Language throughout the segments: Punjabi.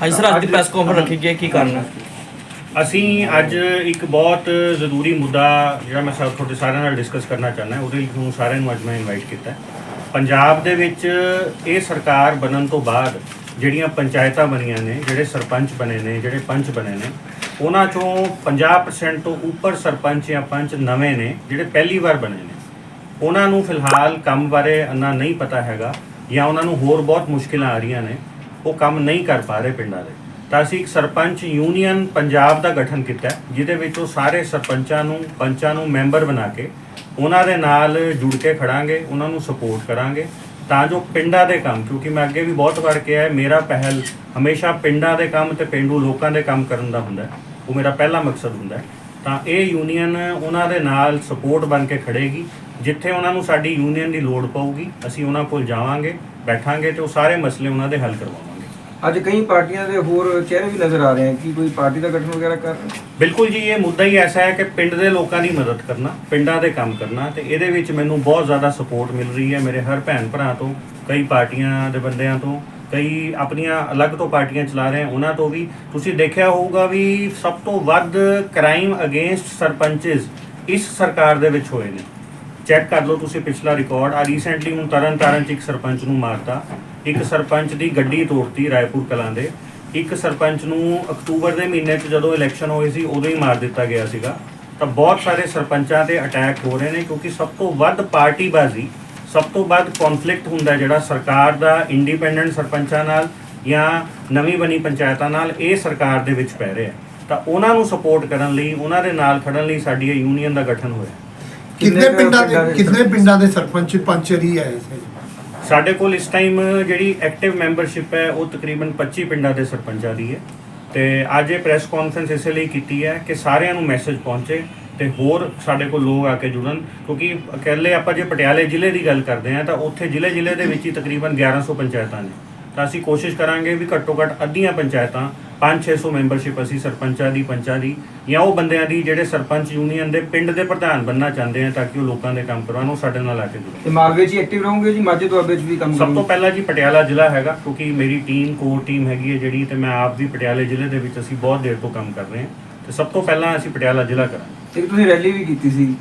ਹਾਂਜੀ ਸਰ, ਅੱਜ ਦੀ ਪ੍ਰੈਸ ਕਾਨਫਰੰਸ ਰੱਖੀ ਗਈ ਹੈ, ਕੀ ਕਰਨਾ ਅਸੀਂ ਅੱਜ ਇੱਕ ਬਹੁਤ ਜ਼ਰੂਰੀ ਮੁੱਦਾ ਜਿਹੜਾ ਮੈਂ ਸਭ ਤੁਹਾਡੇ ਸਾਰਿਆਂ ਨਾਲ ਡਿਸਕਸ ਕਰਨਾ ਚਾਹੁੰਦਾ ਉਹਦੇ ਲਈ ਤੁਹਾਨੂੰ ਸਾਰਿਆਂ ਨੂੰ ਅੱਜ ਮੈਂ ਇਨਵਾਈਟ ਕੀਤਾ ਹੈ। ਪੰਜਾਬ ਦੇ ਵਿੱਚ ਇਹ ਸਰਕਾਰ ਬਣਨ ਤੋਂ ਬਾਅਦ ਜਿਹੜੀਆਂ ਪੰਚਾਇਤਾਂ ਬਣੀਆਂ ਨੇ, ਜਿਹੜੇ ਸਰਪੰਚ ਬਣੇ ਨੇ, ਜਿਹੜੇ ਪੰਚ ਬਣੇ ਨੇ, ਉਹਨਾਂ ਚੋਂ 50% ਤੋਂ ਉੱਪਰ ਸਰਪੰਚ ਜਾਂ ਪੰਚ ਨਵੇਂ ਨੇ, ਜਿਹੜੇ ਪਹਿਲੀ ਵਾਰ ਬਣੇ ਨੇ। ਉਹਨਾਂ ਨੂੰ ਫਿਲਹਾਲ ਕੰਮ ਬਾਰੇ ਇੰਨਾ ਨਹੀਂ ਪਤਾ ਹੈਗਾ ਜਾਂ ਉਹਨਾਂ ਨੂੰ ਹੋਰ ਬਹੁਤ ਮੁਸ਼ਕਿਲਾਂ ਆ ਰਹੀਆਂ ਨੇ। ਉਹ ਕੰਮ ਨਹੀਂ ਕਰ ਪਾ ਰਹੇ ਪਿੰਡਾਂ ਦੇ। ਤਾਂ ਅਸੀਂ ਇੱਕ ਸਰਪੰਚ ਯੂਨੀਅਨ ਪੰਜਾਬ ਦਾ ਗਠਨ ਕੀਤਾ ਜਿਹਦੇ ਵਿੱਚ ਉਹ ਸਾਰੇ ਸਰਪੰਚਾਂ ਨੂੰ, ਪੰਚਾਂ ਨੂੰ ਮੈਂਬਰ ਬਣਾ ਕੇ ਉਹਨਾਂ ਦੇ ਨਾਲ ਜੁੜ ਕੇ ਖੜਾਂਗੇ, ਉਹਨਾਂ ਨੂੰ ਸਪੋਰਟ ਕਰਾਂਗੇ, ਤਾਂ ਜੋ ਪਿੰਡਾਂ ਦੇ ਕੰਮ, ਕਿਉਂਕਿ ਮੈਂ ਅੱਗੇ ਵੀ ਬਹੁਤ ਵਾਰ ਕਿਹਾ ਹੈ, ਮੇਰਾ ਪਹਿਲ ਹਮੇਸ਼ਾ ਪਿੰਡਾਂ ਦੇ ਕੰਮ ਤੇ ਪਿੰਡੂ ਲੋਕਾਂ ਦੇ ਕੰਮ ਕਰਨ ਦਾ ਹੁੰਦਾ ਉਹ ਮੇਰਾ ਪਹਿਲਾ ਮਕਸਦ ਹੁੰਦਾ ਤਾਂ ਇਹ ਯੂਨੀਅਨ ਉਹਨਾਂ ਦੇ ਨਾਲ ਸਪੋਰਟ ਬਣ ਕੇ ਖੜੇਗੀ, ਜਿੱਥੇ ਉਹਨਾਂ ਨੂੰ ਸਾਡੀ ਯੂਨੀਅਨ ਦੀ ਲੋੜ ਪਊਗੀ, ਅਸੀਂ ਉਹਨਾਂ ਕੋਲ ਜਾਵਾਂਗੇ, ਬੈਠਾਂਗੇ ਤੇ ਉਹ ਸਾਰੇ ਮਸਲੇ ਉਹਨਾਂ ਦੇ ਹੱਲ ਕਰਵਾਵਾਂਗੇ ਅੱਜ ਕਈ ਪਾਰਟੀਆਂ ਦੇ ਹੋਰ ਚਿਹਰੇ ਵੀ ਨਜ਼ਰ ਆ ਰਹੇ ਹਨ ਕਿ ਕੋਈ ਪਾਰਟੀ ਦਾ ਗਠਨ ਵਗੈਰਾ ਕਰ ਰਹੇ ਬਿਲਕੁਲ ਜੀ, ਇਹ ਮੁੱਦਾ ਹੀ ਐਸਾ ਹੈ ਕਿ ਪਿੰਡ ਦੇ ਲੋਕਾਂ ਦੀ ਮਦਦ ਕਰਨਾ, ਪਿੰਡਾਂ ਦੇ ਕੰਮ ਕਰਨਾ ਤੇ ਇਹਦੇ ਵਿੱਚ ਮੈਨੂੰ ਬਹੁਤ ਜ਼ਿਆਦਾ ਸਪੋਰਟ ਮਿਲ ਰਹੀ ਹੈ ਮੇਰੇ ਹਰ ਭੈਣ ਭਰਾ ਤੋਂ, ਕਈ ਪਾਰਟੀਆਂ ਦੇ ਬੰਦਿਆਂ ਤੋਂ, ਕਈ ਆਪਣੀਆਂ ਅਲੱਗ ਤੋਂ ਪਾਰਟੀਆਂ ਚਲਾ ਰਹੇ ਹਨ ਉਹਨਾਂ ਤੋਂ ਵੀ। ਤੁਸੀਂ ਦੇਖਿਆ ਹੋਊਗਾ ਵੀ ਸਭ ਤੋਂ ਵੱਧ ਕ੍ਰਾਈਮ ਅਗੇਂਸਟ ਸਰਪੰਚਸ ਇਸ ਸਰਕਾਰ ਦੇ ਵਿੱਚ ਹੋਏ ਨੇ। ਚੈੱਕ ਕਰ ਲਓ ਤੁਸੀਂ ਪਿਛਲਾ ਰਿਕਾਰਡ ਆ ਰੀਸੈਂਟਲੀ ਹੁਣ ਤਰਨ ਤਾਰਨ ਚ ਇੱਕ ਸਰਪੰਚ ਨੂੰ ਮਾਰਤਾ। ਇੱਕ ਸਰਪੰਚ ਦੀ ਗੱਡੀ ਤੋੜਤੀ ਰਾਏਪੁਰ ਕਲਾਂ ਦੇ। ਇੱਕ ਸਰਪੰਚ ਨੂੰ ਅਕਤੂਬਰ ਦੇ ਮਹੀਨੇ 'ਚ ਜਦੋਂ ਇਲੈਕਸ਼ਨ ਹੋਈ ਸੀ ਉਦੋਂ ਹੀ ਮਾਰ ਦਿੱਤਾ ਗਿਆ ਸੀਗਾ। ਤਾਂ ਬਹੁਤ ਸਾਰੇ ਸਰਪੰਚਾਂ ਤੇ ਅਟੈਕ ਹੋ ਰਹੇ ਨੇ ਕਿਉਂਕਿ ਸਭ ਤੋਂ ਵੱਧ ਪਾਰਟੀਬਾਜ਼ੀ ਸਭ ਤੋਂ ਵੱਧ ਕਨਫਲਿਕਟ ਹੁੰਦਾ ਜਿਹੜਾ ਸਰਕਾਰ ਦਾ ਇੰਡੀਪੈਂਡੈਂਟ ਸਰਪੰਚਾਂ ਨਾਲ ਜਾਂ ਨਵੀਂ ਬਣੀ ਪੰਚਾਇਤਾਂ ਨਾਲ ਇਹ ਸਰਕਾਰ ਦੇ ਵਿੱਚ ਪੈ ਰਿਹਾ। ਤਾਂ ਉਹਨਾਂ ਨੂੰ ਸਪੋਰਟ ਕਰਨ ਲਈ ਉਹਨਾਂ ਦੇ ਨਾਲ ਖੜਨ ਲਈ ਸਾਡੀ ਇਹ ਯੂਨੀਅਨ ਦਾ ਗਠਨ ਹੋਇਆ। ਕਿੰਨੇ ਪਿੰਡਾਂ ਦੇ ਕਿੰਨੇ ਪਿੰਡਾਂ ਦੇ ਸਰਪੰਚ ਪੰਚ ਰਹੀ ਆਏ ਸੀ? ਸਾਡੇ ਕੋਲ ਇਸ ਟਾਈਮ ਜਿਹੜੀ ਐਕਟਿਵ ਮੈਂਬਰਸ਼ਿਪ ਹੈ, ਉਹ ਤਕਰੀਬਨ 25 ਪਿੰਡਾਂ ਦੇ ਸਰਪੰਚਾਂ ਦੀ ਹੈ। ਤੇ ਅੱਜ ਇਹ ਪ੍ਰੈਸ ਕਾਨਫਰੰਸ ਇਸੇ ਲਈ ਕੀਤੀ ਹੈ ਕਿ ਸਾਰਿਆਂ ਨੂੰ ਮੈਸੇਜ ਪਹੁੰਚੇ ਤੇ ਹੋਰ ਸਾਡੇ ਕੋਲ ਲੋਕ ਆ ਕੇ ਜੁੜਨ। ਕਿਉਂਕਿ ਇਕੱਲੇ ਆਪਾਂ ਜੇ ਪਟਿਆਲੇ ਜ਼ਿਲ੍ਹੇ ਦੀ ਗੱਲ ਕਰਦੇ ਹਾਂ, ਤਾਂ ਉੱਥੇ ਜ਼ਿਲ੍ਹੇ ਜ਼ਿਲ੍ਹੇ ਦੇ ਵਿੱਚ ਹੀ ਤਕਰੀਬਨ 1100 ਪੰਚਾਇਤਾਂ ਨੇ। ਤਾਂ ਅਸੀਂ ਕੋਸ਼ਿਸ਼ ਕਰਾਂਗੇ ਵੀ ਘੱਟੋ ਘੱਟ ਅੱਧੀਆਂ ਪੰਚਾਇਤਾਂ 5-600 ਮੈਂਬਰਸ਼ਿਪ ਅਸੀਂ ਸਰਪੰਚਾਂ ਦੀ ਪੰਚਾਂ ਦੀ ਜਾਂ ਉਹ ਬੰਦਿਆਂ ਦੀ ਜਿਹੜੇ ਸਰਪੰਚ ਯੂਨੀਅਨ ਦੇ ਪਿੰਡ ਦੇ ਪ੍ਰਧਾਨ ਬੰਨਣਾ ਚਾਹੁੰਦੇ ਆ ਤਾਂ ਕਿ ਉਹ ਲੋਕਾਂ ਦੇ ਕੰਮ ਕਰਵਾਉਣ ਉਹ ਸਾਡੇ ਨਾਲ ਆ ਕੇ ਜੁੜਨ ਤੇ ਮਾਲਵੇ 'ਚ ਐਕਟਿਵ ਰਹੋਗੇ ਜੀ? ਮਾਝੇ ਦੁਆਬੇ 'ਚ ਵੀ ਕੰਮ ਸਭ ਤੋਂ ਪਹਿਲਾਂ ਜੀ ਪਟਿਆਲਾ ਜ਼ਿਲ੍ਹਾ ਹੈਗਾ ਕਿਉਂਕਿ ਮੇਰੀ ਟੀਮ ਕੋਰ ਟੀਮ ਹੈਗੀ ਹੈ ਜਿਹੜੀ ਤੇ ਮੈਂ ਆਪ ਵੀ ਪਟਿਆਲੇ ਜ਼ਿਲ੍ਹੇ ਦੇ ਵਿੱਚ ਅਸੀਂ ਬਹੁਤ ਦੇਰ ਤੋਂ ਕੰਮ ਕਰ ਰਹੇ ਹਾਂ। ਤੇ ਸਭ ਤੋਂ ਪਹਿਲਾਂ ਅਸੀਂ ਪਟਿਆਲਾ ਜ਼ਿਲ੍ਹਾ ਕਰਾਂਗੇ। ਇੱਕ ਤੁਸੀਂ ਰੈਲੀ ਵੀ ਕੀਤੀ ਸੀ।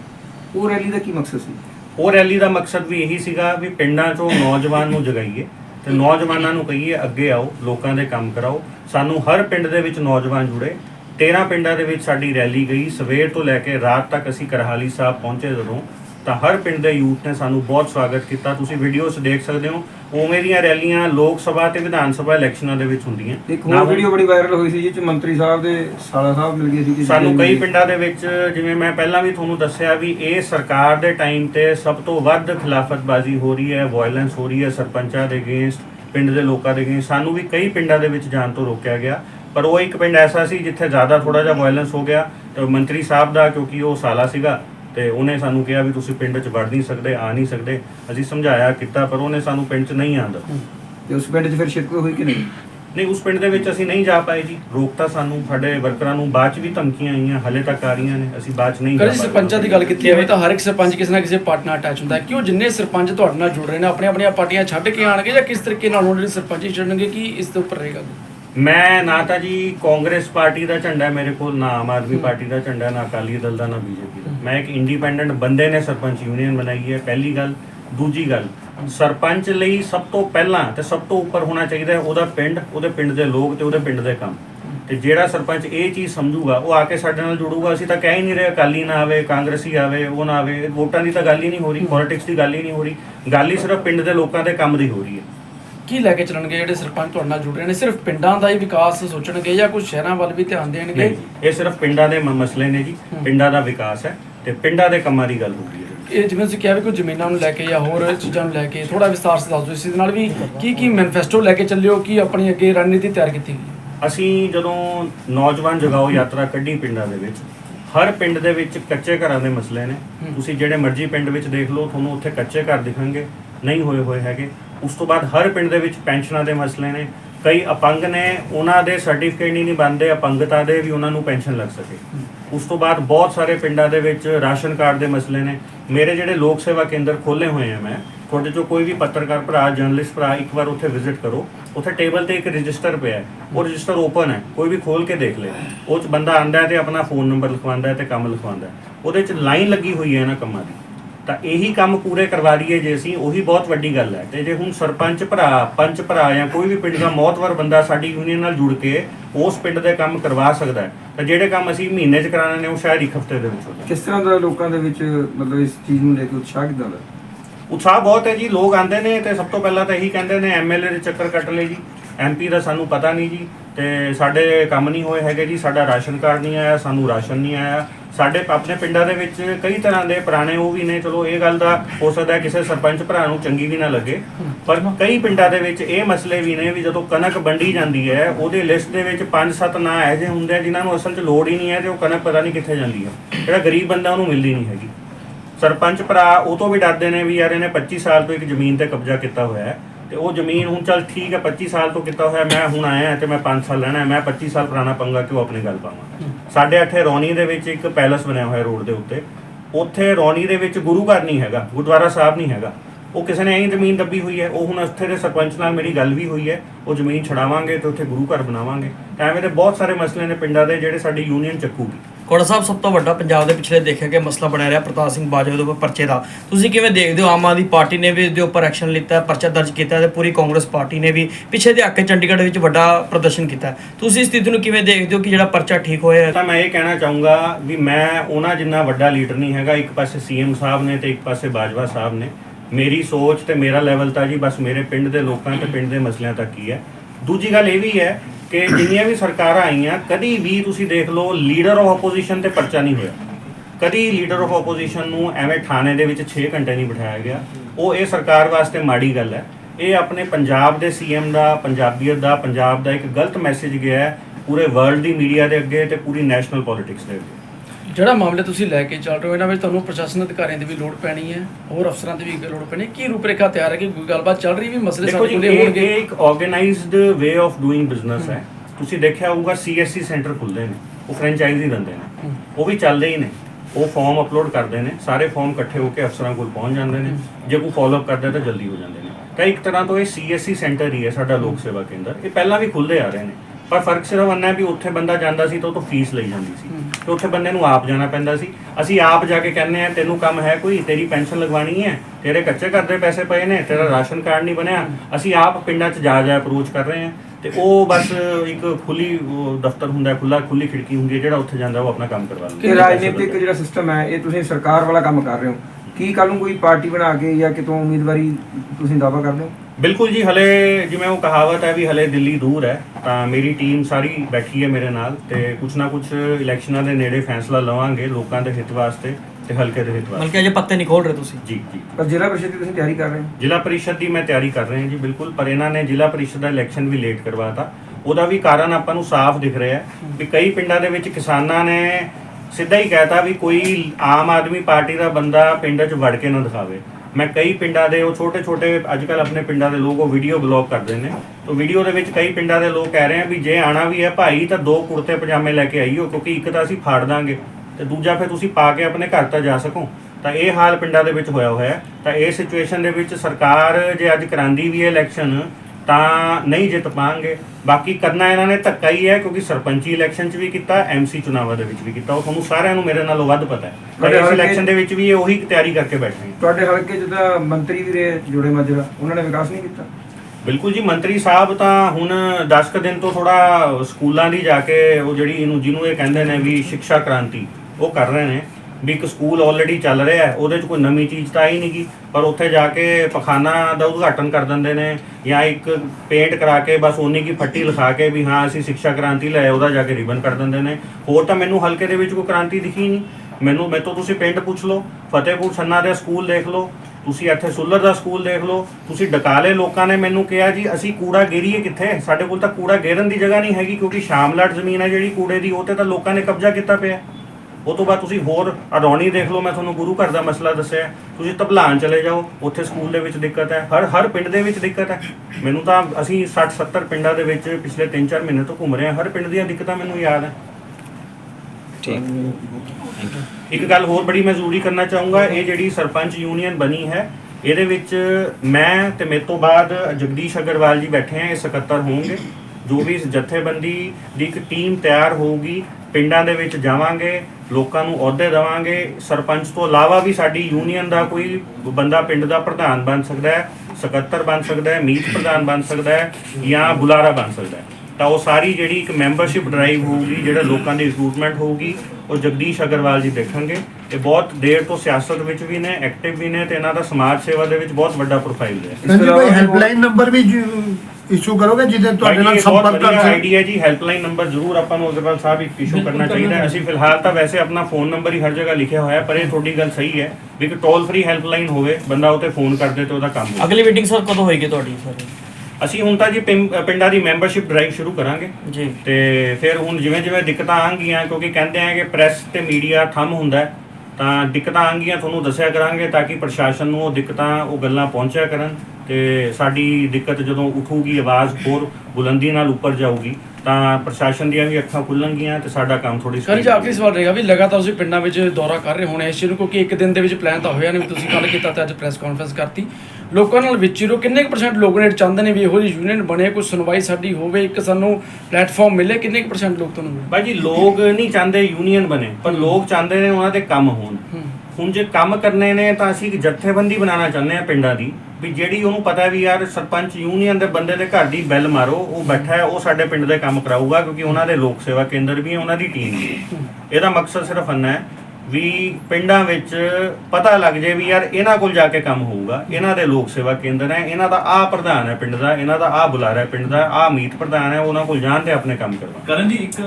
ਉਹ ਰੈਲੀ ਦਾ ਕੀ ਮਕਸਦ ਸੀ? ਉਹ ਰੈਲੀ ਦਾ ਮਕਸਦ ਵੀ ਇਹੀ ਸੀਗਾ ਵੀ ਪਿੰਡਾਂ 'ਚੋਂ ਨੌਜਵਾਨ ਨੂੰ ਜਗਾਈਏ। ਤੇ ਨੌਜਵਾਨਾਂ ਨੂੰ ਕਹੀਏ ਅੱਗੇ ਆਓ, ਲੋਕਾਂ ਦੇ ਕੰਮ ਕਰਾਓ। ਸਾਨੂੰ ਹਰ ਪਿੰਡ ਦੇ ਵਿੱਚ ਨੌਜਵਾਨ ਜੁੜੇ। 13 ਪਿੰਡਾਂ ਦੇ ਵਿੱਚ ਸਾਡੀ ਰੈਲੀ ਗਈ। ਸਵੇਰ ਤੋਂ ਲੈ ਕੇ ਰਾਤ ਤੱਕ ਅਸੀਂ ਕਰਹਾਲੀ ਸਾਹਿਬ ਪਹੁੰਚੇ ਜਦੋਂ ਤਾਂ ਹਰ ਪਿੰਡ ਦੇ ਯੂਥ ਨੇ ਸਾਨੂੰ ਬਹੁਤ ਸਵਾਗਤ ਕੀਤਾ। ਤੁਸੀਂ ਵੀਡੀਓਜ਼ ਦੇਖ ਸਕਦੇ ਹੋ। ਉਵੇਂ ਦੀਆਂ ਰੈਲੀਆਂ ਲੋਕ ਸਭਾ ਤੇ ਵਿਧਾਨ ਸਭਾ ਇਲੈਕਸ਼ਨਾਂ ਦੇ ਵਿੱਚ ਹੁੰਦੀਆਂ। ਇੱਕ ਹੋਰ ਵੀਡੀਓ ਬੜੀ ਵਾਇਰਲ ਹੋਈ ਸੀ ਜਿਸ 'ਚ ਮੰਤਰੀ ਸਾਹਿਬ ਦੇ ਸਾਲਾ ਸਾਹਿਬ ਮਿਲ ਗਏ ਸੀ ਕਿਸੇ ਸਾਨੂੰ ਕਈ ਪਿੰਡਾਂ ਦੇ ਵਿੱਚ ਜਿਵੇਂ ਮੈਂ ਪਹਿਲਾਂ ਵੀ ਤੁਹਾਨੂੰ ਦੱਸਿਆ ਵੀ ਇਹ ਸਰਕਾਰ ਦੇ ਟਾਈਮ ਤੇ ਸਭ ਤੋਂ ਵੱਧ ਖਿਲਾਫਤਬਾਜ਼ੀ ਹੋ ਰਹੀ ਹੈ ਵਾਇਲੈਂਸ ਹੋ ਰਹੀ ਹੈ ਸਰਪੰਚਾਂ ਦੇ ਅਗੇਂਸਟ ਪਿੰਡ ਦੇ ਲੋਕਾਂ ਦੇ ਅਗੇਂਸਟ ਸਾਨੂੰ ਵੀ ਕਈ ਪਿੰਡਾਂ ਦੇ ਵਿੱਚ ਜਾਣ ਤੋਂ ਰੋਕਿਆ ਗਿਆ। ਪਰ ਉਹ ਇੱਕ ਪਿੰਡ ਐਸਾ ਸੀ ਜਿੱਥੇ ਜ਼ਿਆਦਾ ਥੋੜਾ ਜਿਹਾ ਵਾਇਲੈਂਸ ਹੋ ਗਿਆ। ਤੇ ਮੰਤਰੀ ਸਾਹਿਬ ਦਾ ਕਿਉਂਕਿ ਉਹ ਸਾਲਾ ਸੀਗਾ ਤੇ ਉਹਨੇ ਸਾਨੂੰ ਕਿਹਾ ਵੀ ਤੁਸੀਂ ਪਿੰਡ 'ਚ ਵੜ ਨਹੀਂ ਸਕਦੇ ਆ ਨਹੀਂ ਸਕਦੇ। ਅਸੀਂ ਸਮਝਾਇਆ ਕੀਤਾ ਪਰ ਉਹਨੇ ਸਾਨੂੰ ਪਿੰਡ 'ਚ ਨਹੀਂ ਆਂਦਾ। ਤੇ ਉਸ ਪਿੰਡ 'ਚ ਫਿਰ ਸ਼ਿਰਕਤ ਹੋਈ ਕਿ ਨਹੀਂ? ਨਹੀਂ ਉਸ ਪਿੰਡ ਦੇ ਵਿੱਚ ਅਸੀਂ ਨਹੀਂ ਜਾ ਪਾਏ ਜੀ। ਰੋਕਤਾ ਸਾਨੂੰ ਸਾਡੇ ਵਰਕਰਾਂ ਨੂੰ ਬਾਅਦ 'ਚ ਵੀ ਧਮਕੀਆਂ ਆਈਆਂ ਹਲੇ ਤੱਕ ਆ ਰਹੀਆਂ ਨੇ ਅਸੀਂ ਬਾਅਦ 'ਚ ਨਹੀਂ ਜਾ ਜੀ ਪਾਏ। ਸਰਪੰਚਾਂ ਦੀ ਗੱਲ ਕੀਤੀ ਜਾਵੇ ਤਾਂ ਹਰ ਇੱਕ ਸਰਪੰਚ ਕਿਸੇ ਨਾ ਕਿਸੇ ਪਾਰਟੀ ਨਾਲ ਅਟੈਚ ਹੁੰਦਾ ਹੈ। ਕਿਉਂ ਜਿੰਨੇ ਸਰਪੰਚ ਤੁਹਾਡੇ ਨਾਲ ਜੁੜ ਰਹੇ ਨੇ ਆਪਣੀਆਂ ਆਪਣੀਆਂ ਪਾਰਟੀਆਂ ਛੱਡ ਕੇ ਆਣਗੇ ਜਾਂ ਕਿਸ ਤਰੀਕੇ ਨਾਲ ਉਹ ਜਿਹੜੇ ਸਰਪੰਚ ਛੱਡਣਗੇ ਕੀ ਇਸ ਦੇ ਉੱਪਰ ਰਹੇਗਾ ਮੈਂ ਨਾ ਤਾਂ ਜੀ ਕਾਂਗਰਸ ਪਾਰਟੀ ਦਾ ਝੰਡਾ ਹੈ ਮੇਰੇ ਕੋਲ ਨਾ ਆਮ ਆਦਮੀ ਪਾਰਟੀ ਦਾ ਝੰਡਾ ਹੈ, ਨਾ ਅਕਾਲੀ ਦਲ ਦਾ ਨਾ ਬੀਜੇਪੀ ਦਾ। ਮੈਂ ਇੱਕ ਇੰਡੀਪੈਂਡੈਂਟ ਬੰਦੇ ਨੇ ਸਰਪੰਚ ਯੂਨੀਅਨ ਬਣਾਈ ਹੈ ਪਹਿਲੀ ਗੱਲ। ਦੂਜੀ ਗੱਲ ਸਰਪੰਚ ਲਈ ਸਭ ਤੋਂ ਪਹਿਲਾਂ ਤੇ ਸਭ ਤੋਂ ਉੱਪਰ ਹੋਣਾ ਚਾਹੀਦਾ ਹੈ ਉਹਦਾ ਪਿੰਡ ਉਹਦੇ ਪਿੰਡ ਦੇ ਲੋਕ ਤੇ ਉਹਦੇ ਪਿੰਡ ਦੇ ਕੰਮ। ਤੇ ਜਿਹੜਾ ਸਰਪੰਚ ਇਹ ਚੀਜ਼ ਸਮਝੂਗਾ ਉਹ ਆ ਕੇ ਸਾਡੇ ਨਾਲ ਜੁੜੂਗਾ। ਅਸੀਂ ਤਾਂ ਕਹਿ ਹੀ ਨਹੀਂ ਰਹੇ ਅਕਾਲੀ ਨਾ ਆਵੇ ਕਾਂਗਰਸੀ ਆਵੇ ਉਹ ਨਾ ਆਵੇ। ਵੋਟਾਂ ਦੀ ਤਾਂ ਗੱਲ ਹੀ ਨਹੀਂ ਹੋ ਰਹੀ ਪੋਲਿਟਿਕਸ ਦੀ ਗੱਲ ਹੀ ਨਹੀਂ ਹੋ ਰਹੀ। ਗੱਲ ਹੀ ਸਿਰਫ ਪਿੰਡ ਦੇ ਲੋਕਾਂ ਦੇ ਕੰਮ ਦੀ ਹੋ ਰਹੀ ਹੈ। ਕੀ ਲੈ ਕੇ ਚੱਲਣਗੇ ਜਿਹੜੇ ਸਰਪੰਚ ਤੁਹਾਡੇ ਨਾਲ ਜੁੜ ਰਹੇ ਨੇ? ਸਿਰਫ ਪਿੰਡਾਂ ਦਾ ਹੀ ਵਿਕਾਸ ਸੋਚਣਗੇ ਜਾਂ ਕੁਝ ਸ਼ਹਿਰਾਂ ਵੱਲ ਵੀ ਧਿਆਨ ਦੇਣਗੇ? ਇਹ ਸਿਰਫ ਪਿੰਡਾਂ ਦੇ ਮਸਲੇ ਨੇ ਜੀ। ਪਿੰਡਾਂ ਦਾ ਵਿਕਾਸ ਹੈ। ਤੇ ਪਿੰਡਾਂ ਦੇ ਕੰਮਾਂ ਦੀ ਗੱਲ ਹੋ ਰਹੀ ਹੈ ਇਹ ਜਿਵੇਂ ਤੁਸੀਂ ਕਿਹਾ ਵੀ ਕੋਈ ਜ਼ਮੀਨਾਂ ਨੂੰ ਲੈ ਕੇ ਜਾਂ ਹੋਰ ਚੀਜ਼ਾਂ ਨੂੰ ਲੈ ਕੇ ਥੋੜਾ ਵਿਸਤਾਰ ਸੇ ਦੱਸ ਦਿਓ। ਇਸ ਦੇ ਨਾਲ ਵੀ ਕੀ ਕੀ ਮੈਨੀਫੈਸਟੋ ਲੈ ਕੇ ਚੱਲਿਓ ਕੀ ਆਪਣੀ ਅੱਗੇ ਰਣਨੀਤੀ ਤਿਆਰ ਕੀਤੀ ਗਈ? ਅਸੀਂ ਜਦੋਂ ਨੌਜਵਾਨ ਜਗਾਓ ਯਾਤਰਾ ਕੱਢੀ ਪਿੰਡਾਂ ਦੇ ਵਿੱਚ ਹਰ ਪਿੰਡ ਦੇ ਵਿੱਚ ਕੱਚੇ ਘਰਾਂ ਦੇ ਮਸਲੇ ਨੇ। ਤੁਸੀਂ ਜਿਹੜੇ ਮਰਜ਼ੀ ਪਿੰਡ ਵਿੱਚ ਦੇਖ ਲਓ ਤੁਹਾਨੂੰ ਉੱਥੇ ਕੱਚੇ ਘਰ ਦਿਖਣਗੇ ਨਹੀਂ ਹੋਏ ਹੋਏ ਹੈਗੇ। ਉਸ ਤੋਂ ਬਾਅਦ ਹਰ ਪਿੰਡ ਦੇ ਵਿੱਚ ਪੈਨਸ਼ਨਾਂ ਦੇ ਮਸਲੇ ਨੇ ਕਈ ਅਪੰਗ ਨੇ, ਉਹਨਾਂ ਦੇ ਸਰਟੀਫਿਕੇਟ ਹੀ ਨਹੀਂ ਬਣਦੇ, ਅਪੰਗਤਾ ਦੇ ਵੀ ਉਹਨਾਂ ਨੂੰ ਪੈਨਸ਼ਨ ਲੱਗ ਸਕੇ। ਉਸ ਤੋਂ ਬਾਅਦ ਬਹੁਤ ਸਾਰੇ ਪਿੰਡਾਂ ਦੇ ਵਿੱਚ ਰਾਸ਼ਨ ਕਾਰਡ ਦੇ ਮਸਲੇ ਨੇ। ਮੇਰੇ ਜਿਹੜੇ ਲੋਕ ਸੇਵਾ ਕੇਂਦਰ ਖੋਲੇ ਹੋਏ ਆ ਮੈਂ, ਤੁਹਾਡੇ ਚੋਂ ਕੋਈ ਵੀ ਪੱਤਰਕਾਰ ਭਰਾ ਜਰਨਲਿਸਟ ਭਰਾ, ਇੱਕ ਵਾਰ ਉੱਥੇ ਵਿਜ਼ਿਟ ਕਰੋ। ਉੱਥੇ ਟੇਬਲ ਤੇ ਇੱਕ ਰਜਿਸਟਰ ਪਿਆ ਹੈ। ਉਹ ਰਜਿਸਟਰ ਓਪਨ ਹੈ। ਕੋਈ ਵੀ ਖੋਲ ਕੇ ਦੇਖ ਲੈ। ਉਹ ਚ ਬੰਦਾ ਆਂਦਾ ਹੈ ਤੇ ਆਪਣਾ ਫੋਨ ਨੰਬਰ ਲਿਖਵਾਉਂਦਾ ਹੈ ਤੇ ਕੰਮ ਲਿਖਵਾਉਂਦਾ ਹੈ। ਉਹਦੇ ਚ ਲਾਈਨ ਲੱਗੀ ਹੋਈ ਹੈ ਇਹਨਾਂ ਕੰਮਾਂ ਦੀ। ਤਾਂ ਇਹੀ ਕੰਮ ਪੂਰੇ ਕਰਵਾ ਦਈਏ ਜੇ ਅਸੀਂ ਉਹੀ ਬਹੁਤ ਵੱਡੀ ਗੱਲ ਹੈ। ਤੇ ਜੇ ਹੁਣ ਸਰਪੰਚ ਭਰਾ ਪੰਚ ਭਰਾ ਜਾਂ ਕੋਈ ਵੀ ਪਿੰਡ ਦਾ ਮੌਤਵਰ ਬੰਦਾ ਸਾਡੀ ਯੂਨੀਅਨ ਨਾਲ ਜੁੜ ਕੇ ਉਸ ਪਿੰਡ ਦੇ ਕੰਮ ਕਰਵਾ ਸਕਦਾ ਹੈ ਤਾਂ ਜਿਹੜੇ ਕੰਮ ਅਸੀਂ ਮਹੀਨੇ 'ਚ ਕਰਾਣੇ ਨੇ ਉਹ ਸ਼ਾਇਦ ਇੱਕ ਹਫ਼ਤੇ ਦੇ ਵਿੱਚ ਹੋ ਜਾਣ। ਕਿਸ ਤਰ੍ਹਾਂ ਦਾ ਲੋਕਾਂ ਦੇ ਵਿੱਚ ਮਤਲਬ ਇਸ ਚੀਜ਼ ਨੂੰ ਲੈ ਕੇ ਉਤਸ਼ਾਹ ਕਿਦਾਂ ਦਾ? ਉਤਸ਼ਾਹ ਬਹੁਤ ਹੈ ਜੀ ਲੋਕ ਆਂਦੇ ਨੇ ਤੇ ਸਭ ਤੋਂ ਪਹਿਲਾਂ ਤਾਂ ਇਹੀ ਕਹਿੰਦੇ ਨੇ ਐਮਐਲਏ ਦੇ ਚੱਕਰ ਕੱਟ ਲਏ ਜੀ। ਐਮਪੀ ਦਾ ਸਾਨੂੰ ਪਤਾ ਨਹੀਂ ਜੀ ਤੇ ਸਾਡੇ ਕੰਮ ਨਹੀਂ ਹੋਏ ਹੈਗੇ ਜੀ ਸਾਡਾ ਰਾਸ਼ਨ ਕਾਰਡ ਨਹੀਂ ਆਇਆ ਸਾਨੂੰ ਰਾਸ਼ਨ ਨਹੀਂ ਆਇਆ। ਸਾਡੇ ਆਪਣੇ ਪਿੰਡਾਂ ਦੇ ਵਿੱਚ ਕਈ ਤਰ੍ਹਾਂ ਦੇ ਪੁਰਾਣੇ ਉਹ ਵੀ ਨੇ, ਚਲੋ ਇਹ ਗੱਲ ਦਾ ਹੋ ਸਕਦਾ ਕਿਸੇ ਸਰਪੰਚ ਭਰਾ ਨੂੰ ਚੰਗੀ ਵੀ ਨਾ ਲੱਗੇ। ਪਰ ਕਈ ਪਿੰਡਾਂ ਦੇ ਵਿੱਚ ਇਹ ਮਸਲੇ ਵੀ ਨੇ ਵੀ ਜਦੋਂ ਕਣਕ ਵੰਡੀ ਜਾਂਦੀ ਹੈ, ਉਹਦੇ ਲਿਸਟ ਦੇ ਵਿੱਚ 5-7 ਨਾਂ ਇਹੋ ਜਿਹੇ ਹੁੰਦੇ ਆ ਜਿਨ੍ਹਾਂ ਨੂੰ ਅਸਲ 'ਚ ਲੋੜ ਹੀ ਨਹੀਂ ਹੈ ਤੇ ਉਹ ਕਣਕ ਪਤਾ ਨਹੀਂ ਕਿੱਥੇ ਜਾਂਦੀ ਹੈ ਜਿਹੜਾ ਗਰੀਬ ਬੰਦਾ ਉਹਨੂੰ ਮਿਲਦੀ ਨਹੀਂ ਹੈਗੀ। ਸਰਪੰਚ ਭਰਾ ਉਹ ਤੋਂ ਵੀ ਡਰਦੇ ਨੇ ਵੀ ਯਾਰ ਇਹਨੇ 25 ਸਾਲ ਤੋਂ ਇੱਕ ਜ਼ਮੀਨ ਤੇ ਕਬਜ਼ਾ ਕੀਤਾ ਹੋਇਆ ਹੈ। ਤੇ ਉਹ ਜ਼ਮੀਨ ਹੁਣ ਚੱਲ ਠੀਕ ਹੈ 25 ਸਾਲ ਤੋਂ ਕੀਤਾ ਹੋਇਆ ਮੈਂ ਹੁਣ ਆਇਆ ਤੇ ਮੈਂ 5 ਸਾਲ ਰਹਿਣਾ ਹੈ, ਮੈਂ 25 ਸਾਲ ਪੁਰਾਣਾ ਪੰਗਾ ਕਿਉਂ ਆਪਣੀ ਗੱਲ ਪਾਵਾਂ? ਸਾਡੇ ਇੱਥੇ ਰੌਣੀ ਦੇ ਵਿੱਚ ਇੱਕ ਪੈਲਸ ਬਣਿਆ ਹੋਇਆ ਰੋਡ ਦੇ ਉੱਤੇ। ਉੱਥੇ ਰੌਣੀ ਦੇ ਵਿੱਚ ਗੁਰੂ ਘਰ ਨਹੀਂ ਹੈਗਾ ਗੁਰਦੁਆਰਾ ਸਾਹਿਬ ਨਹੀਂ ਹੈਗਾ। ਉਹ ਕਿਸੇ ਨੇ ਐਂ ਜ਼ਮੀਨ ਦੱਬੀ ਹੋਈ ਹੈ ਉਹ ਹੁਣ ਉੱਥੇ ਦੇ ਸਰਪੰਚ ਨਾਲ ਮੇਰੀ ਗੱਲ ਵੀ ਹੋਈ ਹੈ ਉਹ ਜ਼ਮੀਨ ਛਡਾਵਾਂਗੇ ਤੇ ਉੱਥੇ ਗੁਰੂ ਘਰ ਬਣਾਵਾਂਗੇ। ਐਵੇਂ ਦੇ ਬਹੁਤ ਸਾਰੇ ਮਸਲੇ ਨੇ ਪਿੰਡਾਂ ਦੇ ਜਿਹੜੇ ਸਾਡੀ ਯੂਨੀਅਨ ਚੱਕੂਗੀ। ਕੋੜਾ ਸਾਹਿਬ, ਸਭ ਤੋਂ ਵੱਡਾ ਪੰਜਾਬ ਦੇ ਪਿਛਲੇ ਦੇਖਿਆ ਗਿਆ ਮਸਲਾ ਬਣਿਆ ਰਿਹਾ ਪ੍ਰਤਾਪ ਸਿੰਘ ਬਾਜਵਾ ਦੇ ਉੱਪਰ ਪਰਚੇ ਦਾ। ਤੁਸੀਂ ਕਿਵੇਂ ਦੇਖਦੇ ਹੋ? ਆਮ ਆਦਮੀ ਪਾਰਟੀ ਨੇ ਵੀ ਇਹਦੇ ਉੱਪਰ ਐਕਸ਼ਨ ਲਿੱਤਾ, ਪਰਚਾ ਦਰਜ ਕੀਤਾ ਹੈ ਤੇ ਪੂਰੀ ਕਾਂਗਰਸ ਪਾਰਟੀ ਨੇ ਵੀ ਪਿੱਛੇ ਦੇ ਹੱਕ ਚੰਡੀਗੜ੍ਹ ਵਿੱਚ ਵੱਡਾ ਪ੍ਰਦਰਸ਼ਨ ਕੀਤਾ। ਤੁਸੀਂ ਇਸ ਸਥਿਤੀ ਨੂੰ ਕਿਵੇਂ ਦੇਖਦੇ ਹੋ ਕਿ ਜਿਹੜਾ ਪਰਚਾ ਠੀਕ ਹੋਇਆ ਤਾਂ ਮੈਂ ਇਹ ਕਹਿਣਾ ਚਾਹੂੰਗਾ ਵੀ ਮੈਂ ਉਹਨਾਂ ਜਿੰਨਾ ਵੱਡਾ ਲੀਡਰ ਨਹੀਂ ਹੈਗਾ, ਇੱਕ ਪਾਸੇ ਸੀਐਮ ਸਾਹਿਬ ਨੇ ਤੇ ਇੱਕ ਪਾਸੇ ਬਾਜਵਾ ਸਾਹਿਬ ਨੇ। ਮੇਰੀ ਸੋਚ ਤੇ ਮੇਰਾ ਲੈਵਲ ਤਾਂ ਜੀ ਬਸ ਮੇਰੇ ਪਿੰਡ ਦੇ ਲੋਕਾਂ ਤੇ ਪਿੰਡ ਦੇ ਮਸਲਿਆਂ ਤੱਕ ਹੀ ਹੈ। ਦੂਜੀ ਗੱਲ ਇਹ ਵੀ ਹੈ ਕਿ ਜਿੰਨੀਆਂ ਵੀ ਸਰਕਾਰਾਂ ਆਈਆਂ, ਕਦੀ ਵੀ ਤੁਸੀਂ ਦੇਖ ਲਓ ਲੀਡਰ ਆਫ ਆਪੋਜੀਸ਼ਨ ਤੇ ਪਰਚਾ ਨਹੀਂ ਹੋਇਆ। ਕਦੀ ਲੀਡਰ ਆਫ ਆਪੋਜੀਸ਼ਨ ਨੂੰ ਐਵੇਂ ਥਾਣੇ ਦੇ ਵਿੱਚ 6 ਘੰਟੇ ਨਹੀਂ ਬਿਠਾਇਆ ਗਿਆ। ਉਹ ਇਹ ਸਰਕਾਰ ਵਾਸਤੇ ਮਾੜੀ ਗੱਲ ਹੈ। ਇਹ ਆਪਣੇ ਪੰਜਾਬ ਦੇ ਸੀਐਮ ਦਾ, ਪੰਜਾਬੀਅਤ ਦਾ, ਪੰਜਾਬ ਦਾ ਇੱਕ ਗਲਤ ਮੈਸੇਜ ਗਿਆ ਹੈ ਪੂਰੇ ਵਰਲਡ ਦੀ ਮੀਡੀਆ ਦੇ ਅੱਗੇ ਤੇ ਪੂਰੀ ਨੈਸ਼ਨਲ ਪੋਲਿਟਿਕਸ ਦੇ ਅੱਗੇ। ਜਿਹੜਾ ਮਾਮਲੇ ਤੁਸੀਂ ਲੈ ਕੇ ਚੱਲ ਰਹੇ ਹੋ ਇਹਨਾਂ ਵਿੱਚ ਤੁਹਾਨੂੰ ਪ੍ਰਸ਼ਾਸਨ ਅਧਿਕਾਰੀਆਂ ਦੀ ਵੀ ਲੋੜ ਪੈਣੀ ਹੈ ਹੋਰ ਅਫਸਰਾਂ ਦੀ ਵੀ ਲੋੜ ਪੈਣੀ ਹੈ। ਕੀ ਰੂਪਰੇਖਾ ਤਿਆਰ ਹੈ ਕਿ ਕੋਈ ਗੱਲਬਾਤ ਚੱਲ ਰਹੀ ਵੀ ਮਸਲੇ ਸਾਡੇ ਕੋਲੇ ਹੋਣਗੇ? ਇਹ ਇੱਕ organised way of doing business ਹੈ। ਤੁਸੀਂ ਦੇਖਿਆ ਹੋਊਗਾ ਸੀਐਸਸੀ ਸੈਂਟਰ ਖੁੱਲਦੇ ਨੇ। ਉਹ ਫਰੈਂਚਾਈਜ਼ੀ ਦਿੰਦੇ ਨੇ। ਉਹ ਵੀ ਚੱਲਦੇ ਹੀ ਨੇ। ਉਹ ਫਾਰਮ ਅਪਲੋਡ ਕਰਦੇ ਨੇ। ਸਾਰੇ ਫਾਰਮ ਇਕੱਠੇ ਹੋ ਕੇ ਅਫਸਰਾਂ ਕੋਲ ਪਹੁੰਚ ਜਾਂਦੇ ਨੇ। ਜੇ ਕੋਈ ਫਾਲੋਅਪ ਕਰਦਾ ਤਾਂ ਜਲਦੀ ਹੋ ਜਾਂਦੇ ਨੇ। ਤਾਂ ਇੱਕ ਤਰ੍ਹਾਂ ਤੋਂ ਇਹ ਸੀਐਸਸੀ ਸੈਂਟਰ ਹੀ ਹੈ ਸਾਡਾ ਲੋਕ ਸੇਵਾ ਕੇਂਦਰ। ਇਹ ਪਹਿਲਾਂ ਵੀ ਖੁੱਲਦੇ ਆ ਰਹੇ ਨੇ। ਪਰ ਫ਼ਰਕ ਸਿਰਫ ਹੈ ਵੀ ਉੱਥੇ ਬੰਦਾ ਜਾਂਦਾ ਸੀ ਤਾਂ ਉਹ ਤੋਂ ਫੀਸ ਲਈ ਜਾਂਦੀ ਸੀ। ਤੇ ਉੱਥੇ ਬੰਦੇ ਨੂੰ ਆਪ ਜਾਣਾ ਪੈਂਦਾ ਸੀ। ਅਸੀਂ ਆਪ ਜਾ ਕੇ ਕਹਿੰਦੇ ਆ ਤੈਨੂੰ ਕੰਮ ਹੈ ਕੋਈ? ਤੇਰੀ ਪੈਨਸ਼ਨ ਲਗਵਾਣੀ ਹੈ। ਤੇਰੇ ਕੱਚੇ ਘਰ ਦੇ ਪੈਸੇ ਪਏ ਨੇ, ਤੇਰਾ ਰਾਸ਼ਨ ਕਾਰਡ ਨਹੀਂ ਬਣਿਆ। ਅਸੀਂ ਆਪ ਪਿੰਡਾਂ 'ਚ ਜਾ ਜਾ ਅਪਰੋਚ ਕਰ ਰਹੇ ਹਾਂ। ਤੇ ਉਹ ਬਸ ਇੱਕ ਖੁੱਲੀ ਦਫ਼ਤਰ ਹੁੰਦਾ, ਖੁੱਲਾ, ਖੁੱਲੀ ਖਿੜਕੀ ਹੁੰਦੀ ਹੈ, ਜਿਹੜਾ ਉੱਥੇ ਜਾਂਦਾ, ਉਹ ਆਪਣਾ ਕੰਮ ਕਰਵਾ ਲੈਂਦਾ। ਇਹ ਰਾਜਨੀਤਿਕ ਜਿਹੜਾ ਸਿਸਟਮ ਹੈ, ਇਹ ਤੁਸੀਂ ਸਰਕਾਰ ਵਾਲਾ ਕੰਮ ਕਰ ਰਹੇ ਹੋ। ਕੀ ਕੱਲ ਨੂੰ ਕੋਈ ਪਾਰਟੀ ਬਣਾ ਕੇ ਜਾਂ ਕਿਤੋਂ ਉਮੀਦਵਾਰੀ ਤੁਸੀਂ ਦਾਵਾ ਕਰਦੇ ਹੋ? ਬਿਲਕੁਲ ਜੀ ਹਲੇ ਜਿਵੇਂ ਉਹ ਕਹਾਵਤ ਹੈ ਵੀ ਹਲੇ ਦਿੱਲੀ ਦੂਰ ਹੈ ਤਾਂ ਮੇਰੀ ਟੀਮ ਸਾਰੀ ਬੈਠੀ ਹੈ ਮੇਰੇ ਨਾਲ ਤੇ ਕੁਛ ਨਾ ਕੁਛ ਇਲੈਕਸ਼ਨਾਂ ਦੇ ਨੇੜੇ ਫੈਸਲਾ ਲਵਾਂਗੇ ਲੋਕਾਂ ਦੇ ਹਿੱਤ ਵਾਸਤੇ ਤੇ ਹਲਕੇ ਦੇ ਹਿੱਤ ਵਾਸਤੇ। ਬਲਕਿ ਅਜੇ ਪੱਤੇ ਨਹੀਂ ਖੋਲ ਰਹੇ ਤੁਸੀਂ। ਜੀ ਜੀ। ਪਰ ਜ਼ਿਲ੍ਹਾ ਪ੍ਰੀਸ਼ਦ ਦੀ ਤੁਸੀਂ ਤਿਆਰੀ ਕਰ ਰਹੇ ਹੋ? ਜ਼ਿਲ੍ਹਾ ਪਰਿਸ਼ਦ ਦੀ ਮੈਂ ਤਿਆਰੀ ਕਰ ਰਿਹਾ ਜੀ ਬਿਲਕੁਲ। ਪਰ ਇਹਨਾਂ ਨੇ ਜ਼ਿਲ੍ਹਾ ਪਰਿਸ਼ਦ ਦਾ ਇਲੈਕਸ਼ਨ ਵੀ ਲੇਟ ਕਰਵਾਤਾ। ਉਹਦਾ ਵੀ ਕਾਰਨ ਆਪਾਂ ਨੂੰ ਸਾਫ਼ ਦਿਖ ਰਿਹਾ ਹੈ ਵੀ ਕਈ ਪਿੰਡਾਂ ਦੇ ਵਿੱਚ ਕਿਸਾਨਾਂ ਨੇ ਸਿੱਧਾ ਹੀ ਕਹਿਤਾ ਵੀ ਕੋਈ ਆਮ ਆਦਮੀ ਪਾਰਟੀ ਦਾ ਬੰਦਾ ਪਿੰਡ 'ਚ ਵੜ ਕੇ ਨਾ ਦਿਖਾਵੇ। ਮੈਂ ਕਈ ਪਿੰਡਾਂ ਦੇ ਉਹ ਛੋਟੇ ਛੋਟੇ ਅੱਜ ਕੱਲ ਆਪਣੇ ਪਿੰਡਾਂ ਦੇ ਲੋਕ ਉਹ ਵੀਡੀਓ ਬਲੌਗ ਕਰਦੇ ਨੇ। ਤਾਂ ਵੀਡੀਓ ਦੇ ਵਿੱਚ ਕਈ ਪਿੰਡਾਂ ਦੇ ਲੋਕ ਕਹਿ ਰਹੇ ਆ ਵੀ ਜੇ ਆਣਾ ਵੀ ਹੈ ਭਾਈ ਤਾਂ ਦੋ ਕੁੜਤੇ ਪਜਾਮੇ ਲੈ ਕੇ ਆਈਓ ਕਿਉਂਕਿ ਇੱਕ ਤਾਂ ਅਸੀਂ ਫਾੜ ਦਾਂਗੇ ਤੇ ਦੂਜਾ ਫਿਰ ਤੁਸੀਂ ਪਾ ਕੇ ਆਪਣੇ ਘਰ ਤਾਂ ਜਾ ਸਕੋ। ਤਾਂ ਇਹ ਹਾਲ ਪਿੰਡਾਂ ਦੇ ਵਿੱਚ ਹੋਇਆ ਹੋਇਆ ਤਾਂ ਇਹ ਸਿਚੁਏਸ਼ਨ ਦੇ ਵਿੱਚ ਸਰਕਾਰ ਜੇ ਅੱਜ ਕਰਾਂਦੀ ਵੀ ਹੈ ਇਲੈਕਸ਼ਨ ਤਾਂ ਨਹੀਂ ਜਿੱਤ ਪਾਣਗੇ ਬਾਕੀ ਕਰਨਾ ਇਹਨਾਂ ਨੇ ਧੱਕਾ ਹੀ ਹੈ ਕਿਉਂਕਿ ਸਰਪੰਚੀ ਇਲੈਕਸ਼ਨ 'ਚ ਵੀ ਕੀਤਾ ਐਮਸੀ ਚੁਣਾਵਾਂ ਦੇ ਵਿੱਚ ਵੀ ਕੀਤਾ। ਉਹ ਤੁਹਾਨੂੰ ਸਾਰਿਆਂ ਨੂੰ ਮੇਰੇ ਨਾਲੋਂ ਵੱਧ ਪਤਾ ਹੈ। ਇਸ ਇਲੈਕਸ਼ਨ ਦੇ ਵਿੱਚ ਵੀ ਇਹ ਉਹੀ ਤਿਆਰੀ ਕਰਕੇ ਬੈਠੇ ਨੇ। ਤੁਹਾਡੇ ਹਲਕੇ 'ਚ ਤਾਂ ਮੰਤਰੀ ਵੀ ਰਹੇ ਜੋੜੇ ਮਾਜਰਾ ਉਹਨਾਂ ਨੇ ਵਿਕਾਸ ਨਹੀਂ ਕੀਤਾ। ਬਿਲਕੁਲ ਜੀ ਮੰਤਰੀ ਸਾਹਿਬ ਤਾਂ ਹੁਣ 10 ਕੁ ਦਿਨ ਤੋਂ ਥੋੜਾ ਸਕੂਲਾਂ ਦੀ ਜਾ ਕੇ ਉਹ ਜਿਹੜੀ ਇਹਨੂੰ ਜਿਹਨੂੰ ਇਹ ਕਹਿੰਦੇ ਨੇ ਵੀ ਸਿੱਖਿਆ ਕ੍ਰਾਂਤੀ ਉਹ ਕਰ ਰਹੇ ਨੇ। ਵੀ ਇੱਕ ਸਕੂਲ ਆਲਰੇਡੀ ਚੱਲ ਰਿਹਾ ਹੈ, ਉਹਦੇ 'ਚ ਕੋਈ ਨਵੀਂ ਚੀਜ਼ ਤਾਂ ਆਈ ਨਹੀਂਗੀ ਪਰ ਉੱਥੇ ਜਾ ਕੇ ਪਖਾਨਾ ਦਾ ਉਦਘਾਟਨ ਕਰ ਦਿੰਦੇ ਨੇ ਜਾਂ ਇੱਕ ਪੇਂਟ ਕਰਾ ਕੇ ਬਸ ਉਨੀ ਕੀ ਫੱਟੀ ਲਿਖਾ ਕੇ ਵੀ ਹਾਂ, ਅਸੀਂ ਸਿੱਖਿਆ ਕ੍ਰਾਂਤੀ ਲੈ ਉਹਦਾ ਜਾ ਕੇ ਰਿਬਨ ਕਰ ਦਿੰਦੇ ਨੇ। ਹੋਰ ਤਾਂ ਮੈਨੂੰ ਹਲਕੇ ਦੇ ਵਿੱਚ ਕੋਈ ਕ੍ਰਾਂਤੀ ਦਿਖੀ ਨਹੀਂ ਮੈਨੂੰ, ਮੈਥੋਂ ਤੁਸੀਂ ਪਿੰਡ ਪੁੱਛ ਲਓ, ਫਤਿਹਪੁਰ ਸੰਨਾ ਦੇ ਸਕੂਲ ਦੇਖ ਲਓ, ਤੁਸੀਂ ਇੱਥੇ ਸੁੱਲਰ ਦਾ ਸਕੂਲ ਦੇਖ ਲਓ, ਤੁਸੀਂ ਡਕਾਲੇ ਲੋਕਾਂ ਨੇ ਮੈਨੂੰ ਕਿਹਾ ਜੀ, ਅਸੀਂ ਕੂੜਾ ਗੇਰੀਏ ਕਿੱਥੇ? ਸਾਡੇ ਕੋਲ ਤਾਂ ਕੂੜਾ ਗੇਰਨ ਦੀ ਜਗ੍ਹਾ ਨਹੀਂ ਹੈਗੀ, ਕਿਉਂਕਿ ਸ਼ਾਮਲਾਟ ਜ਼ਮੀਨ ਹੈ ਜਿਹੜੀ ਕੂੜੇ ਦੀ, ਉਹ ਤੇ ਤਾਂ ਲੋਕਾਂ ਨੇ ਕਬਜ਼ਾ ਕੀਤਾ ਪਿਆ। ਉਹ ਤੋਂ ਬਾਅਦ ਤੁਸੀਂ ਹੋਰ ਅਡੌਣੀ ਦੇਖ ਲਓ ਮੈਂ ਤੁਹਾਨੂੰ ਗੁਰੂ ਘਰ ਦਾ ਮਸਲਾ ਦੱਸਿਆ। ਤੁਸੀਂ ਤਬਲਾਨ ਚਲੇ ਜਾਓ ਉੱਥੇ ਸਕੂਲ ਦੇ ਵਿੱਚ ਦਿੱਕਤ ਹੈ। ਹਰ ਹਰ ਪਿੰਡ ਦੇ ਵਿੱਚ ਦਿੱਕਤ ਹੈ। ਮੈਨੂੰ ਤਾਂ ਅਸੀਂ 60 70 ਪਿੰਡਾਂ ਦੇ ਵਿੱਚ ਪਿਛਲੇ 3-4 ਮਹੀਨੇ ਤੋਂ ਘੁੰਮ ਰਹੇ ਹਾਂ। ਹਰ ਪਿੰਡ ਦੀਆਂ ਦਿੱਕਤਾਂ ਮੈਨੂੰ ਯਾਦ ਹੈ। ਇੱਕ ਗੱਲ ਹੋਰ ਬੜੀ ਮੈਂ ਜ਼ਰੂਰੀ ਕਰਨਾ ਚਾਹੂੰਗਾ ਇਹ ਜਿਹੜੀ ਸਰਪੰਚ ਯੂਨੀਅਨ ਬਣੀ ਹੈ ਇਹਦੇ ਵਿੱਚ ਮੈਂ ਤੇ ਮੇਰੇ ਤੋਂ ਬਾਅਦ ਜਗਦੀਸ਼ ਅਗਰਵਾਲ ਜੀ ਬੈਠੇ ਆ ਇਹ ਸਕੱਤਰ ਹੋਣਗੇ। ਜੋ ਵੀ ਇਸ ਜਥੇਬੰਦੀ ਦੀ ਇੱਕ ਟੀਮ ਤਿਆਰ ਹੋਊਗੀ, ਪਿੰਡਾਂ ਦੇ ਵਿੱਚ ਜਾਵਾਂਗੇ, ਲੋਕਾਂ ਨੂੰ ਅਹੁਦੇ ਦੇਵਾਂਗੇ, ਸਰਪੰਚ ਤੋਂ ਇਲਾਵਾ ਵੀ ਸਾਡੀ ਯੂਨੀਅਨ ਦਾ ਕੋਈ ਬੰਦਾ ਪਿੰਡ ਦਾ ਪ੍ਰਧਾਨ ਬਣ ਸਕਦਾ ਹੈ, ਸਕੱਤਰ ਬਣ ਸਕਦਾ ਹੈ, ਮੀਤ ਪ੍ਰਧਾਨ ਬਣ ਸਕਦਾ ਹੈ ਜਾਂ ਬੁਲਾਰਾ ਬਣ ਸਕਦਾ ਹੈ। ਤਾਂ ਉਹ ਸਾਰੀ ਜਿਹੜੀ ਇੱਕ ਮੈਂਬਰਸ਼ਿਪ ਡਰਾਈਵ ਹੋਊਗੀ ਜਿਹੜਾ ਲੋਕਾਂ ਦੀ ਰਿਕਰੂਟਮੈਂਟ ਹੋਊਗੀ ਉਹ ਜਗਦੀਸ਼ ਅਗਰਵਾਲ ਜੀ ਦੇਖਣਗੇ। ਇਹ ਬਹੁਤ ਦੇਰ ਤੋਂ ਸਿਆਸਤ ਵਿੱਚ ਵੀ ਨੇ ਐਕਟਿਵ ਵੀ ਨੇ ਤੇ ਇਹਨਾਂ ਦਾ ਸਮਾਜ ਸੇਵਾ ਦੇ ਵਿੱਚ ਬਹੁਤ ਵੱਡਾ ਪ੍ਰੋਫਾਈਲ ਹੈ। ਸੰਜੀਵ ਭਾਈ ਹੈਲਪਲਾਈਨ ਨੰਬਰ ਵੀ ਇਸ਼ੂ ਕਰੋਗੇ ਜਿਹਦੇ ਤੁਹਾਡੇ ਨਾਲ ਸੰਪਰਕ ਕਰ ਸਕਣ ਆਈਡੀਆ ਜੀ ਹੈਲਪਲਾਈਨ ਨੰਬਰ ਜ਼ਰੂਰ ਆਪਾਂ ਨੂੰ ਅਗਰਵਾਲ ਸਾਹਿਬ ਇੱਕ ਇਸ਼ੂ ਕਰਨਾ ਚਾਹੀਦਾ ਹੈ। ਅਸੀਂ ਫਿਲਹਾਲ ਤਾਂ ਵੈਸੇ ਆਪਣਾ ਫੋਨ ਨੰਬਰ ਹੀ ਹਰ ਜਗ੍ਹਾ ਲਿਖਿਆ ਹੋਇਆ ਹੈ, ਪਰ ਇਹ ਤੁਹਾਡੀ ਗੱਲ ਸਹੀ ਹੈ ਵੀ ਇੱਕ ਟੋਲ ਫ੍ਰੀ ਹੈਲਪਲਾਈਨ ਹੋਵੇ ਬੰਦਾ ਉਤੇ ਫੋਨ ਕਰਦੇ ਤੇ ਉਹਦਾ ਕੰਮ ਹੋ ਅਗਲੀ ਮੀਟਿੰਗ ਸਰ ਕਦੋਂ ਹੋਏਗੀ ਤੁਹਾਡੀ ਸਰ ਅਸੀਂ ਹੁਣ ਤਾਂ ਜੀ ਪਿੰ- ਪਿੰਡਾਂ ਦੀ ਮੈਂਬਰਸ਼ਿਪ ਡਰਾਈਵ ਸ਼ੁਰੂ ਕਰਾਂਗੇ। ਜੀ। ਤੇ ਫਿਰ ਹੁਣ ਜਿਵੇਂ ਜਿਵੇਂ ਦਿੱਕਤਾਂ ਆਣਗੀਆਂ ਕਿਉਂਕਿ ਕਹਿੰਦੇ ਆ ਕਿ ਪ੍ਰੈਸ ਤੇ ਮੀਡੀਆ ਥੰਮ ਹੁੰਦਾ ਹੈ, ਤਾਂ ਦਿੱਕਤਾਂ ਆਣਗੀਆਂ ਤੁਹਾਨੂੰ ਦੱਸਿਆ ਕਰਾਂਗੇ ਤਾਂ ਕਿ ਪ੍ਰਸ਼ਾਸਨ ਨੂੰ ਉਹ ਦਿੱਕਤਾਂ ਉਹ ਗੱਲਾਂ ਪਹੁੰਚਿਆ ਕਰਨ ਤੇ ਸਾਡੀ ਦਿੱਕਤ ਜਦੋਂ ਉਠੂਗੀ ਆਵਾਜ਼ ਹੋਰ ਬੁਲੰਦੀ ਨਾਲ ਉੱਪਰ ਜਾਊਗੀ। ਤਾਂ ਪ੍ਰਸ਼ਾਸਨ ਦੀਆਂ ਵੀ ਅੱਖਾਂ ਖੁੱਲਣਗੀਆਂ ਤੇ ਸਾਡਾ ਕੰਮ ਥੋੜੀ ਸਰ ਜੀ ਆਖਰੀ ਸਵਾਲ ਰਹੇਗਾ ਵੀ ਲਗਾਤਾਰ ਤੁਸੀਂ ਪਿੰਡਾਂ ਵਿੱਚ ਦੌਰਾ ਕਰ ਰਹੇ ਹੋਣੇ ਇਸ ਚੀਜ਼ ਨੂੰ ਕਿਉਂਕਿ ਇੱਕ ਦਿਨ ਦੇ ਵਿੱਚ ਪਲਾਨ ਤਾਂ ਹੋਇਆ ਨਹੀਂ ਵੀ ਤੁਸੀਂ ਕੱਲ ਕੀਤਾ ਤੇ ਅੱਜ ਪ੍ਰੈਸ ਕਾਨਫਰੰਸ ਕਰਤੀ। ਲੋਕਾਂ ਨਾਲ ਵਿਚਰੋ ਕਿੰਨੇ ਕੁ ਪਰਸੈਂਟ ਲੋਕ ਨੇ ਚਾਹੁੰਦੇ ਨੇ ਵੀ ਇਹੋ ਜਿਹੀ ਯੂਨੀਅਨ ਬਣੇ? ਕੋਈ ਸੁਣਵਾਈ ਸਾਡੀ ਹੋਵੇ ਇੱਕ ਸਾਨੂੰ ਪਲੇਟਫਾਰਮ ਮਿਲੇ ਕਿੰਨੇ ਕੁ ਪਰਸੈਂਟ ਲੋਕ ਤੁਹਾਨੂੰ ਬਾਈ ਜੀ ਲੋਕ ਨਹੀਂ ਚਾਹੁੰਦੇ ਯੂਨੀਅਨ ਬਣੇ ਪਰ ਲੋਕ ਚਾਹੁੰਦੇ ਨੇ ਉਹਨਾਂ ਦੇ ਕੰਮ ਹੋਣ। ਹੁਣ ਜੇ ਕੰਮ ਕਰਨੇ ਨੇ ਤਾਂ ਅਸੀਂ ਇੱਕ ਜਥੇਬੰਦੀ ਬਣਾਉਣਾ ਚਾਹੁੰਦੇ ਆ ਪਿੰਡਾਂ ਦੀ। ਵੀ ਜਿਹੜੀ ਉਹਨੂੰ ਪਤਾ ਵੀ ਯਾਰ ਸਰਪੰਚ ਯੂਨੀਅਨ ਦੇ ਬੰਦੇ ਦੇ ਘਰ ਦੀ ਬੈਲ ਮਾਰੋ ਉਹ ਬੈਠਾ ਹੈ ਉਹ ਸਾਡੇ ਪਿੰਡ ਦੇ ਕੰਮ ਕਰਾਊਗਾ ਕਿਉਂਕਿ ਉਹਨਾਂ ਦੇ ਲੋਕ ਸੇਵਾ ਕੇਂਦਰ ਵੀ ਹੈ ਉਹਨਾਂ ਦੀ ਟੀਮ ਵੀ ਹੈ। ਇਹਦਾ ਮਕਸਦ ਸਿਰਫ ਇੰਨਾ ਹੈ ਵੀ ਪਿੰਡਾਂ ਵਿੱਚ ਪਤਾ ਲੱਗ ਜੇ ਵੀ ਯਾਰ ਇਹਨਾਂ ਕੋਲ ਜਾ ਕੇ ਕੰਮ ਹੋਊਗਾ। ਇਹਨਾਂ ਦੇ ਲੋਕ ਸੇਵਾ ਕੇਂਦਰ ਹੈ ਇਹਨਾਂ ਦਾ ਆਹ ਪ੍ਰਧਾਨ ਹੈ ਪਿੰਡ ਦਾ ਇਹਨਾਂ ਦਾ ਆਹ ਬੁਲਾਰਾ ਹੈ ਪਿੰਡ ਦਾ ਆਹ ਮੀਤ ਪ੍ਰਧਾਨ ਹੈ ਉਹਨਾਂ ਕੋਲ ਜਾਣ ਤੇ ਆਪਣੇ ਕੰਮ ਕਰਵਾਉਣ। ਕਰਨ ਜੀ ਇੱਕ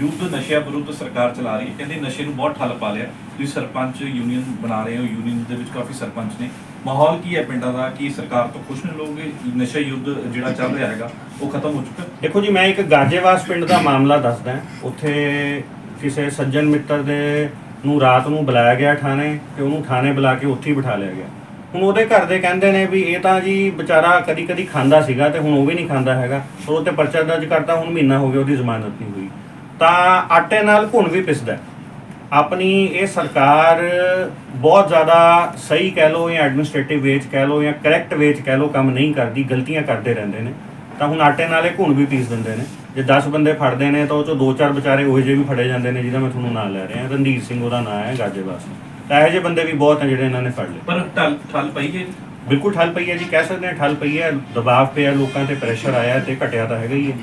ਯੁੱਧ ਨਸ਼ਿਆਂ ਵਿਰੁੱਧ ਸਰਕਾਰ ਚਲਾ ਰਹੀ ਹੈ। ਕਹਿੰਦੇ ਨਸ਼ੇ ਨੂੰ ਬਹੁਤ ਠੱਲ ਪਾ ਲਿਆ। ਤੁਸੀਂ ਸਰਪੰਚ ਯੂਨੀਅਨ ਬਣਾ ਰਹੇ ਹੋ ਯੂਨੀਅਨ ਦੇ ਵਿੱਚ ਕਾਫੀ ਸਰਪੰਚ ਨੇ। ਮਾਹੌਲ ਕੀ ਹੈ ਪਿੰਡਾਂ ਦਾ? ਕੀ ਸਰਕਾਰ ਤੋਂ ਖੁਸ਼ ਨੇ ਲੋਕ ਨਸ਼ਾ ਯੁੱਧ ਜਿਹੜਾ ਚੱਲ ਰਿਹਾ ਹੈਗਾ ਉਹ ਖਤਮ ਹੋ ਚੁੱਕਾ ਦੇਖੋ ਜੀ ਮੈਂ ਇੱਕ ਗਾਜੇਵਾਸ ਪਿੰਡ ਦਾ ਮਾਮਲਾ ਦੱਸਦਾ ਉੱਥੇ ਕਿਸੇ ਸੱਜਣ ਮਿੱਤਰ ਦੇ ਨੂੰ ਰਾਤ ਨੂੰ ਬੁਲਾਇਆ ਗਿਆ ਥਾਣੇ ਤੇ ਉਹਨੂੰ ਥਾਣੇ ਬੁਲਾ ਕੇ ਉੱਥੇ ਹੀ ਬਿਠਾ ਲਿਆ ਗਿਆ। ਹੁਣ ਉਹਦੇ ਘਰ ਦੇ ਕਹਿੰਦੇ ਨੇ ਵੀ ਇਹ ਤਾਂ ਜੀ ਵਿਚਾਰਾ ਕਦੀ ਕਦੀ ਖਾਂਦਾ ਸੀਗਾ ਤੇ ਹੁਣ ਉਹ ਵੀ ਨਹੀਂ ਖਾਂਦਾ ਹੈਗਾ। ਪਰ ਉਹ ਤੇ ਪਰਚਾ ਦਰਜ ਕਰਤਾ, ਹੁਣ ਮਹੀਨਾ ਹੋ ਗਿਆ ਉਹਦੀ ਜ਼ਮਾਨਤ ਨਹੀਂ ਹੋਈ। ਤਾਂ ਆਟੇ ਨਾਲ ਘੁਣ ਵੀ ਪਿਸਦਾ ਆਪਣੀ ਇਹ ਸਰਕਾਰ ਬਹੁਤ ਜ਼ਿਆਦਾ ਸਹੀ ਕਹਿ ਲਓ ਜਾਂ ਐਡਮਿਨਿਸਟ੍ਰੇਟਿਵ ਵੇਚ ਕਹਿ ਲਓ ਜਾਂ ਕਰੈਕਟ ਵੇਚ ਕਹਿ ਲਓ ਕੰਮ ਨਹੀਂ ਕਰਦੀ, ਗਲਤੀਆਂ ਕਰਦੇ ਰਹਿੰਦੇ ਨੇ। ਤਾਂ ਹੁਣ ਆਟੇ ਨਾਲੇ ਘੁਣ ਵੀ ਪੀਸ ਦਿੰਦੇ ਨੇ। ਜੇ 10 ਬੰਦੇ ਫੜਦੇ ਨੇ ਤਾਂ ਉਹ ਚੋਂ ਦੋ ਚਾਰ ਵਿਚਾਰੇ ਉਹੋ ਜਿਹੇ ਵੀ ਫੜੇ ਜਾਂਦੇ ਨੇ ਜਿਹਦਾ ਮੈਂ ਤੁਹਾਨੂੰ ਨਾਂ ਲੈ ਰਿਹਾ। ਰਣਧੀਰ ਸਿੰਘ ਉਹਦਾ ਨਾਂ ਹੈ ਗਾਜੇਵਾਸ ਤਾਂ ਇਹੋ ਜਿਹੇ ਬੰਦੇ ਵੀ ਬਹੁਤ ਹੈ ਜਿਹੜੇ ਇਹਨਾਂ ਨੇ ਫੜ ਲਏ। ਪਰ ਠੱਲ ਠੱਲ ਪਈ ਹੈ ਬਿਲਕੁਲ ਠੱਲ ਪਈ ਹੈ ਜੀ ਕਹਿ ਸਕਦੇ ਹਾਂ ਠੱਲ ਪਈ ਹੈ। ਦਬਾਅ ਪਿਆ ਲੋਕਾਂ ਤੇ ਪ੍ਰੈਸ਼ਰ ਆਇਆ ਤੇ ਘਟਿਆ ਤਾਂ ਹੈਗਾ ਹੀ ਹੈ।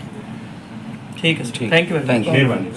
ਠੀਕ ਹੈ ਥੈਂਕ ਯੂ ਵੈਰੀ ਮਚ ਮਿਹਰਬਾਨੀ।